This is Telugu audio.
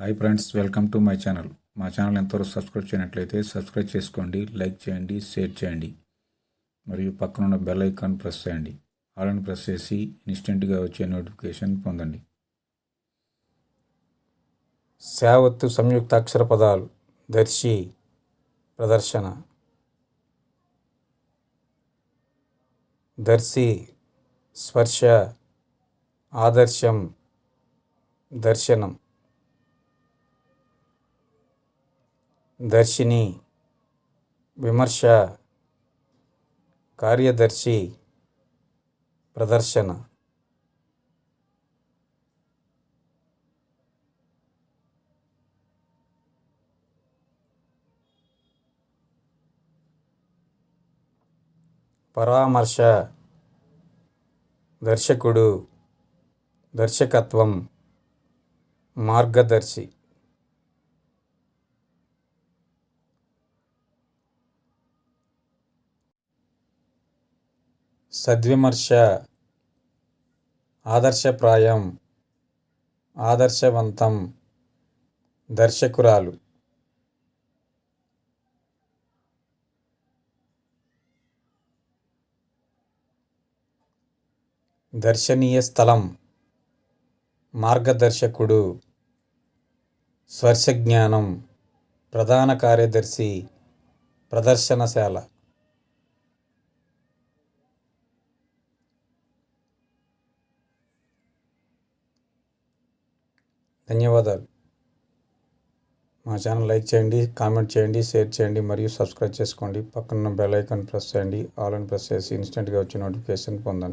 Hi friends welcome to my channel మా ఛానల్ ఎంతవరకు సబ్స్క్రైబ్ చేయనట్లయితే సబ్స్క్రైబ్ చేసుకోండి లైక్ చేయండి షేర్ చేయండి. మరియు పక్కనున్న బెల్ ఐకాన్ ప్రెస్ చేయండి. ఆల్ని ప్రెస్ చేసి ఇన్స్టెంట్గా వచ్చే నోటిఫికేషన్ పొందండి. సేవత్తు సంయుక్తాక్షర పదాలు దర్శి ప్రదర్శన. దర్శి స్పర్శ ఆదర్శం దర్శనం. దర్శిని విమర్శ కార్యదర్శి ప్రదర్శన. పరామర్శ దర్శకుడు దర్శకత్వం మార్గదర్శి. సద్విమర్శ ఆదర్శప్రాయం ఆదర్శవంతం దర్శకురాలు. దర్శనీయ స్థలం మార్గదర్శకుడు స్పర్శజ్ఞానం ప్రధాన కార్యదర్శి ప్రదర్శనశాల. ధన్యవాదాలు. మా ఛానల్ లైక్ చేయండి కామెంట్ చేయండి షేర్ చేయండి మరియు సబ్స్క్రైబ్ చేసుకోండి. పక్కన బెల్ ఐకాన్ ప్రెస్ చేయండి. ఆల్ అని ప్రెస్ చేసి ఇన్స్టెంట్గా వచ్చే నోటిఫికేషన్ పొందండి.